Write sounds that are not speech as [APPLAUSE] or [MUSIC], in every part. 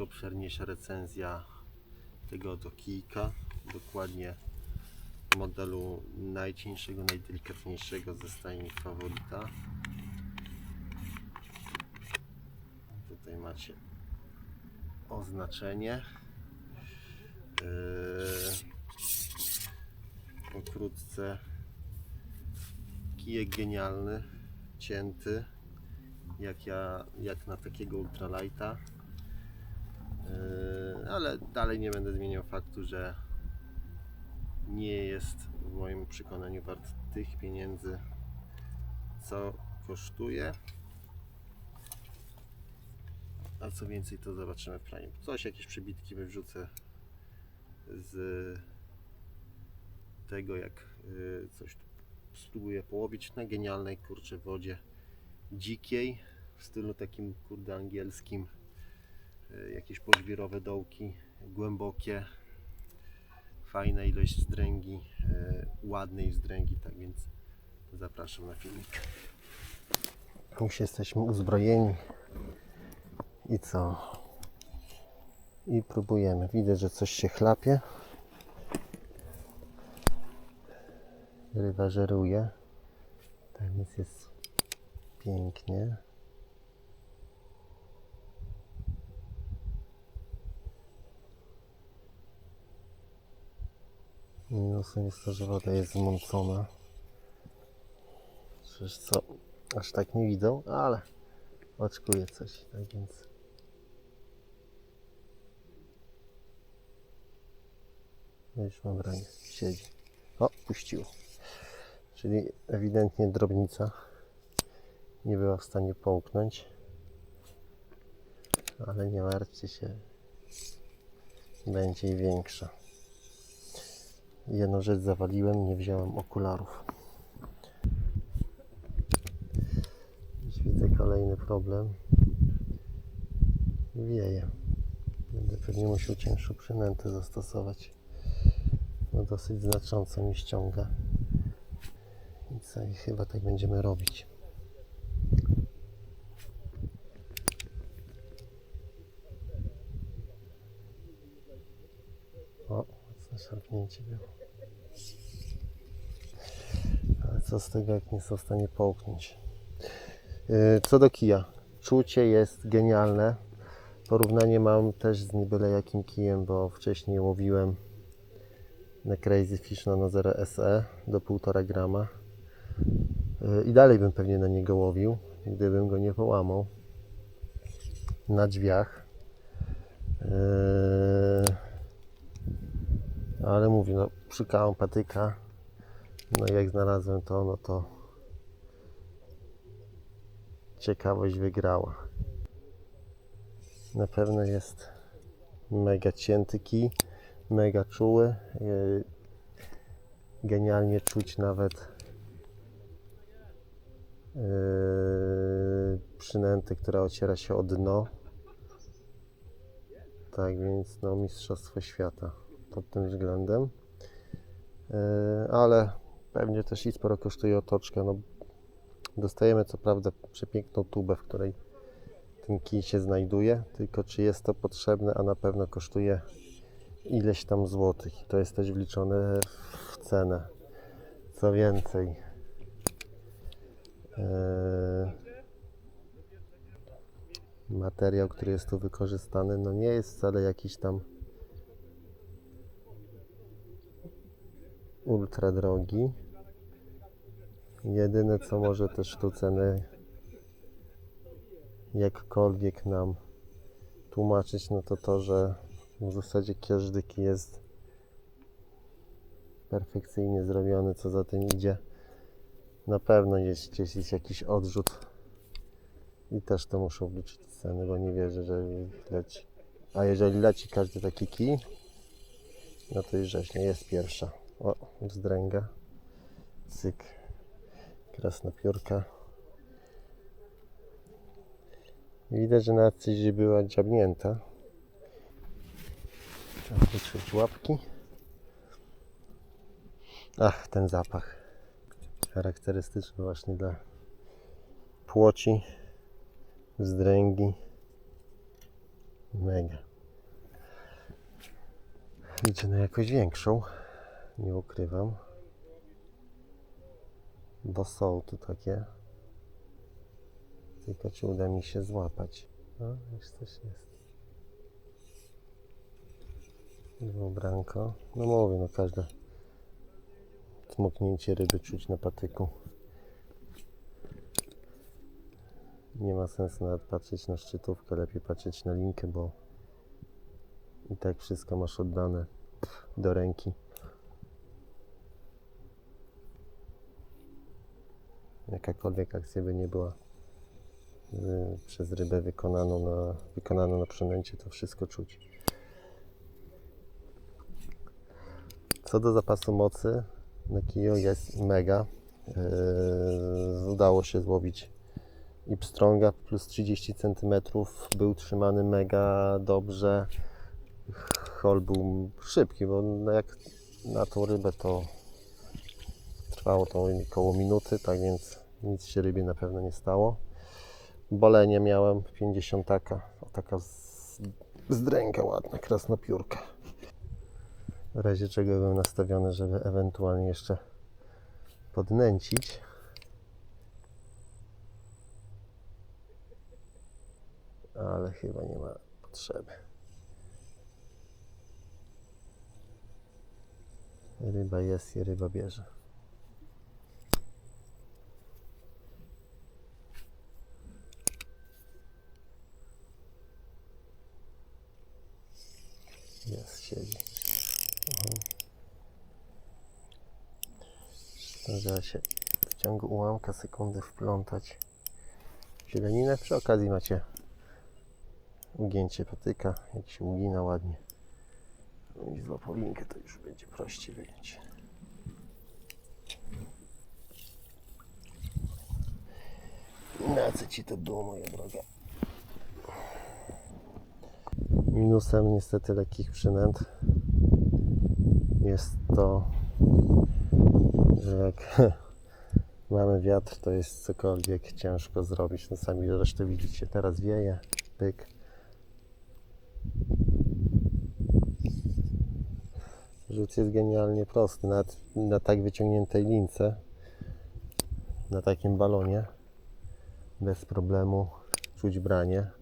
Obszerniejsza recenzja tego oto kijka. Dokładnie modelu najcieńszego, najdelikatniejszego ze stajni Favorita. Tutaj macie oznaczenie. Yy, pokrótce kijek genialny, cięty jak ja, jak na takiego ultralighta. Yy, ale dalej nie będę zmieniał faktu, że nie jest w moim przekonaniu wart tych pieniędzy, co kosztuje. A co więcej, to zobaczymy w planie. Coś, jakieś przebitki wyrzucę z tego, jak yy, coś tu spróbuję połowić na genialnej kurczę wodzie dzikiej w stylu takim kurde angielskim jakieś pożwirowe dołki głębokie fajna ilość wzdręgi e, ładnej wzdręgi tak więc zapraszam na filmik. Już jesteśmy uzbrojeni. I co? I próbujemy. Widzę, że coś się chlapie. Ryba żeruje. Tak więc jest pięknie Minusem jest to, że woda jest zmącona. Przecież co, aż tak nie widzą, ale oczkuję coś, tak więc... No Już mam ramię, siedzi. O, puściło. Czyli ewidentnie drobnica nie była w stanie połknąć. Ale nie martwcie się, będzie większa. Jedną rzecz zawaliłem, nie wziąłem okularów. Widzę kolejny problem. Wieje. Będę pewnie musiał cięższą przynętę zastosować. No dosyć znacząco mi ściąga. I co, i chyba tak będziemy robić. O, mocne szarpnięcie było. Ale co z tego, jak nie są w stanie połknąć. Yy, Co do kija. Czucie jest genialne. Porównanie mam też z nie byle jakim kijem, bo wcześniej łowiłem na Crazy Fish na Nozera SE do 1,5 grama. Yy, I dalej bym pewnie na niego łowił, gdybym go nie połamał na drzwiach. Yy, ale mówię, no szukałem patyka. No jak znalazłem to, no to ciekawość wygrała. Na pewno jest mega cięty kij, mega czuły. Yy, Genialnie czuć nawet yy, przynętę, która ociera się o dno. Tak więc no mistrzostwo świata pod tym względem. Yy, ale pewnie też i sporo kosztuje otoczka. No, dostajemy co prawda przepiękną tubę, w której ten kij się znajduje, tylko czy jest to potrzebne, a na pewno kosztuje ileś tam złotych. To jest też wliczone w cenę. Co więcej, yy, materiał, który jest tu wykorzystany, no nie jest wcale jakiś tam ultra drogi. Jedyne co może też tu cenę jakkolwiek nam tłumaczyć, no to to, że w zasadzie kij jest perfekcyjnie zrobiony, co za tym idzie. Na pewno jest gdzieś jest jakiś odrzut i też to muszą wliczyć ceny, bo nie wierzę, że leci. A jeżeli leci każdy taki kij, no to już rzeźnie jest pierwsza. O, wzdręga. Cyk. Krasnopiórka. Widać, że nawet coś była dziabnięta. Trzeba wytrzeć łapki. Ach, ten zapach. Charakterystyczny właśnie dla płoci Zdręgi. Mega. Liczę na jakąś większą. Nie ukrywam. Bo są tu takie. Tylko czy uda mi się złapać. No, już coś jest. Dwubranko. No mówię, no każde smoknięcie ryby czuć na patyku. Nie ma sensu nawet patrzeć na szczytówkę, lepiej patrzeć na linkę, bo i tak wszystko masz oddane do ręki. Jakakolwiek akcja by nie była y, przez rybę wykonaną na, wykonaną na przynęcie, to wszystko czuć. Co do zapasu mocy, na kiju jest mega. Yy, udało się złowić i pstrąga plus 30 cm. Był trzymany mega dobrze. Hol był szybki, bo no jak na tą rybę to trwało to około minuty, tak więc nic się rybie na pewno nie stało. Bolenie miałem 50 taka, taka z- ładna, krasnopiórka. W razie czego byłem nastawiony, żeby ewentualnie jeszcze podnęcić. Ale chyba nie ma potrzeby. Ryba jest i ryba bierze. Jest, siedzi. Zdążyła się w ciągu ułamka sekundy wplątać zieleninę. Przy okazji macie ugięcie patyka, jak się ugina ładnie. No i złapał linkę, to już będzie prościej wyjąć. Na co ci to było, moja droga? Minusem niestety lekkich przynęt jest to, że jak [LAUGHS] mamy wiatr, to jest cokolwiek ciężko zrobić. No sami zresztą widzicie, teraz wieje, pyk. Rzut jest genialnie prosty, nawet na tak wyciągniętej lince, na takim balonie, bez problemu czuć branie.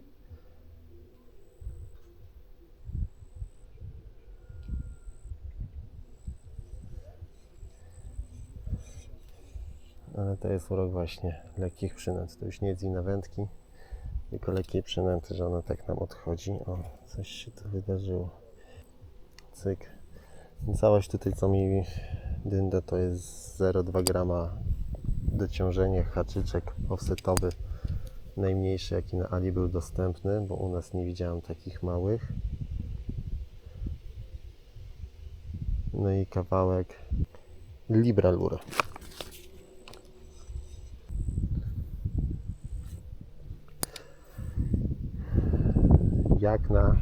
Ale to jest urok właśnie lekkich przynęt. To już nie jest wina wędki, tylko lekkiej przynęty, że ona tak nam odchodzi. O, coś się tu wydarzyło. Cyk. Całość tutaj, co mi dynda, to jest 0,2 grama dociążenie, haczyczek offsetowy. Najmniejszy, jaki na Ali był dostępny, bo u nas nie widziałem takich małych. No i kawałek Libra jak na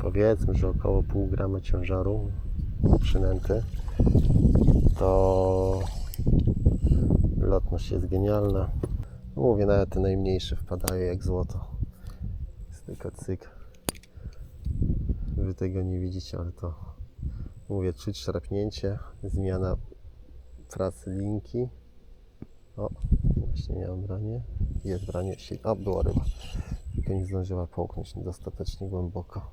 powiedzmy, że około pół grama ciężaru przynęty, to lotność jest genialna. Mówię, nawet te najmniejsze wpadają jak złoto. Jest tylko cyk. Wy tego nie widzicie, ale to mówię, czuć szarpnięcie, zmiana pracy linki. O, właśnie miałem branie. Jest branie. O, była ryba tylko nie zdążyła połknąć dostatecznie głęboko.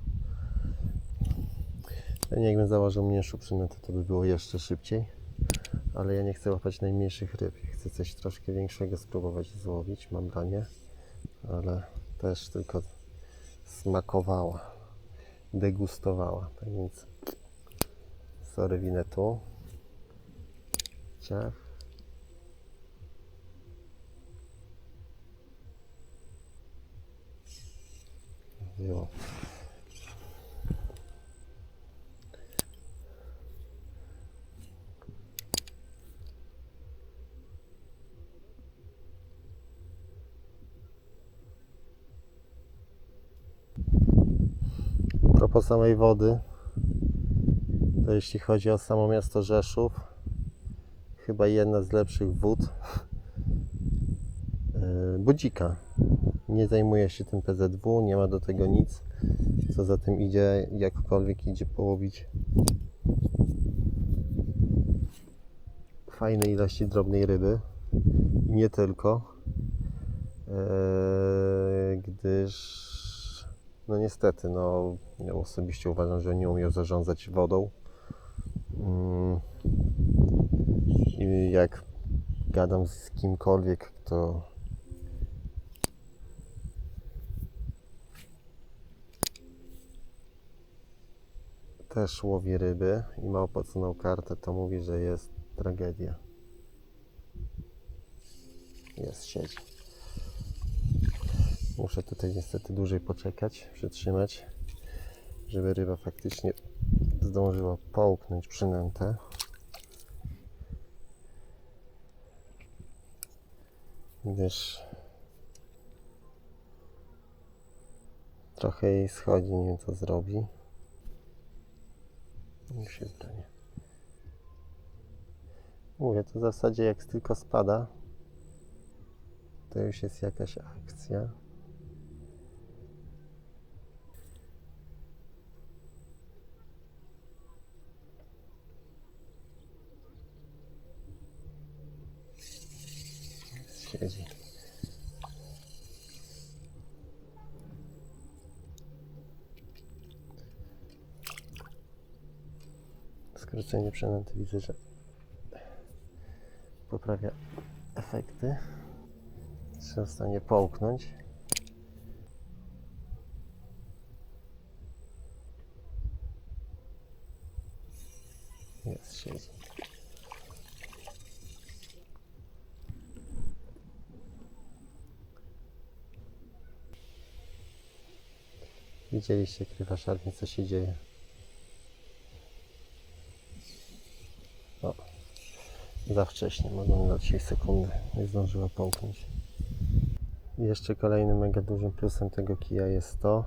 Pewnie jakbym założył mniejszą przynętę, to by było jeszcze szybciej. Ale ja nie chcę łapać najmniejszych ryb. Chcę coś troszkę większego spróbować złowić. Mam branie, ale też tylko smakowała, degustowała. Tak więc sorry winę tu. Ciach. A propos samej wody, to jeśli chodzi o samo miasto Rzeszów, chyba jedna z lepszych wód yy, [LAUGHS] Budzika. Nie zajmuje się tym PZW, nie ma do tego nic. Co za tym idzie, jakkolwiek idzie połowić fajne ilości drobnej ryby. I nie tylko. Eee, gdyż no niestety, no ja osobiście uważam, że nie umieją zarządzać wodą. Mm. I jak gadam z kimkolwiek, kto też łowi ryby i ma opłaconą kartę, to mówi, że jest tragedia. Jest, siedzi. Muszę tutaj niestety dłużej poczekać, przytrzymać, żeby ryba faktycznie zdążyła połknąć przynętę. Gdyż trochę jej schodzi, nie wiem co zrobi. Niech się zdanie. Mówię, to w zasadzie jak tylko spada, to już jest jakaś akcja. Siedzi. Skrócenie przynęty widzę, że poprawia efekty. Jestem w stanie połknąć. Jest, siedzi. Widzieliście, krywa szarpnie, co się dzieje. Za wcześnie, mogłem dać jej sekundę, nie zdążyła połknąć. Jeszcze kolejnym mega dużym plusem tego kija jest to,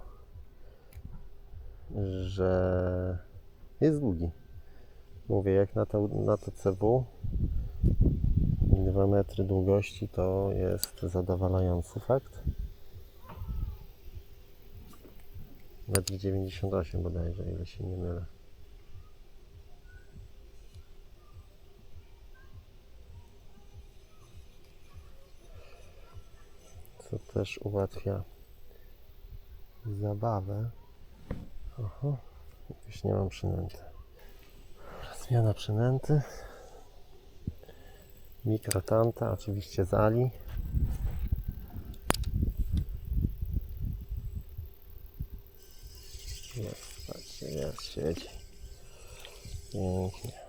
że jest długi. Mówię, jak na to, na to CW 2 metry długości to jest zadowalający fakt. 1,98 m bodajże, ile się nie mylę. Co też ułatwia zabawę. Oho, już nie mam przynęty. Zmiana przynęty. Mikrotanta, oczywiście z Ali. Jest, patrzcie, jest, siedzi. Pięknie.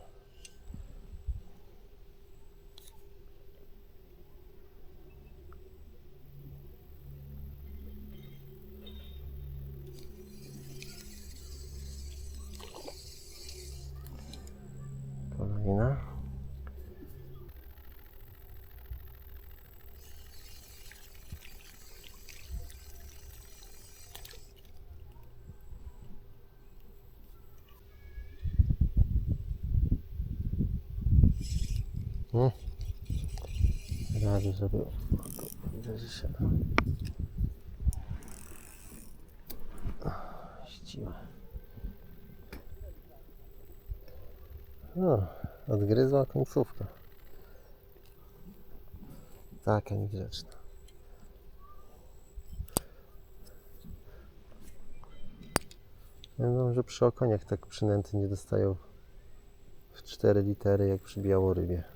Razy, żeby widzę, że się ściła. O, odgryzła końcówkę. Taka niegrzeczna. Wiem, że przy okoniach tak przynęty nie dostają w 4 litery jak przy białorybie.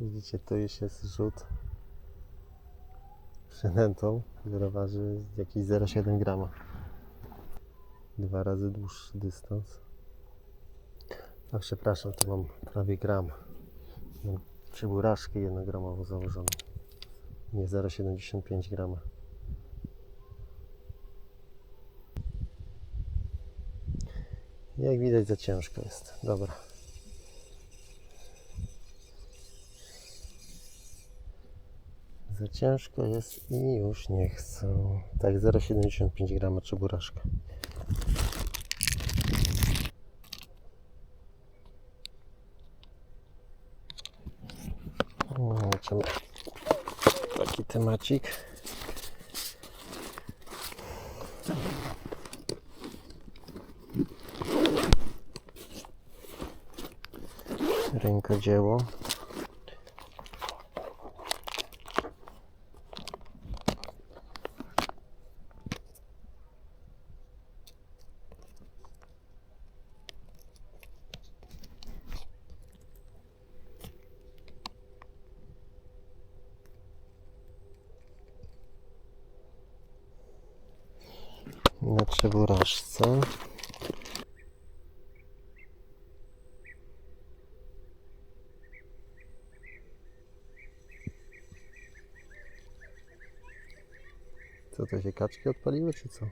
Widzicie, to już jest rzut przynętą, która waży jakieś 0,7 grama. Dwa razy dłuższy dystans. A przepraszam, to mam prawie gram. Mam przyburaszkę jednogramową założoną. Nie 0,75 grama. Jak widać za ciężko jest. Dobra. Za ciężko jest i już nie chcę. Tak, 0,75 grama czeburaszka. Zobaczymy. Taki temacik. Rękodzieło. Na trzeworażce. Co to się kaczki odpaliły, czy co?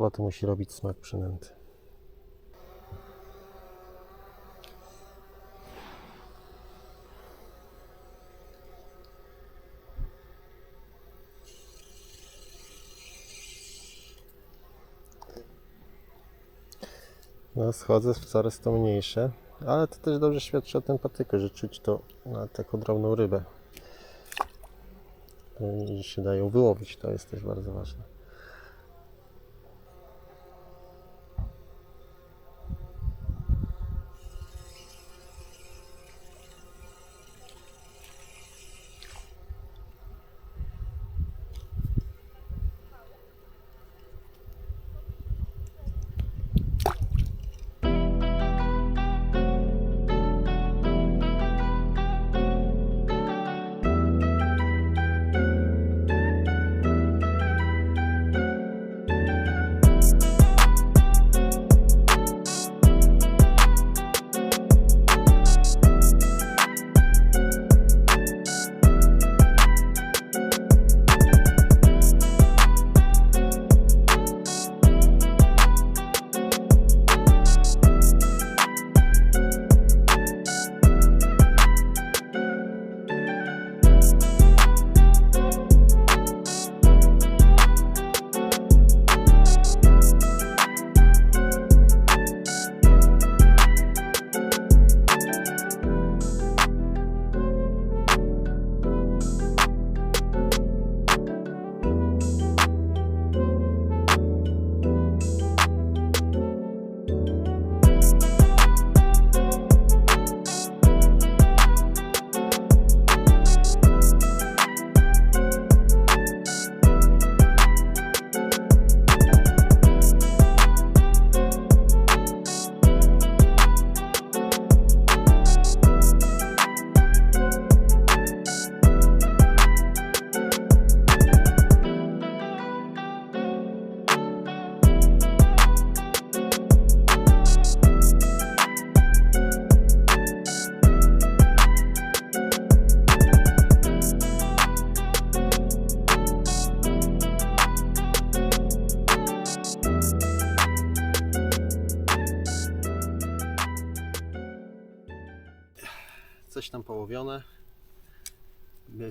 Roboty musi robić smak przynęty. No, schodzę w coraz to mniejsze, ale to też dobrze świadczy o tym patyku, że czuć to na taką drobną rybę. I się dają wyłowić, to jest też bardzo ważne.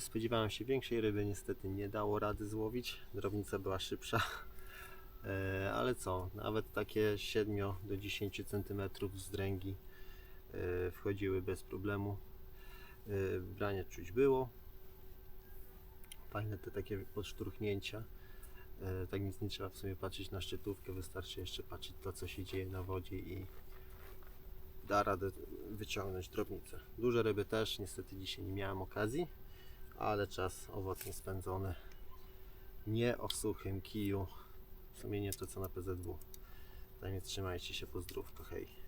Spodziewałem się większej ryby, niestety nie dało rady złowić. Drobnica była szybsza. [LAUGHS] E, Ale co, nawet takie 7 do 10 cm zdręgi wchodziły bez problemu. E, Branie czuć było. Fajne te takie podszturchnięcia. E, Tak nic nie trzeba w sumie patrzeć na szczytówkę, wystarczy jeszcze patrzeć to co się dzieje na wodzie i da radę wyciągnąć drobnicę. Duże ryby też, niestety dzisiaj nie miałem okazji, ale czas owocnie spędzony. Nie o suchym kiju. W sumie nie to co na PZW. Tak więc trzymajcie się, pozdrówko, hej.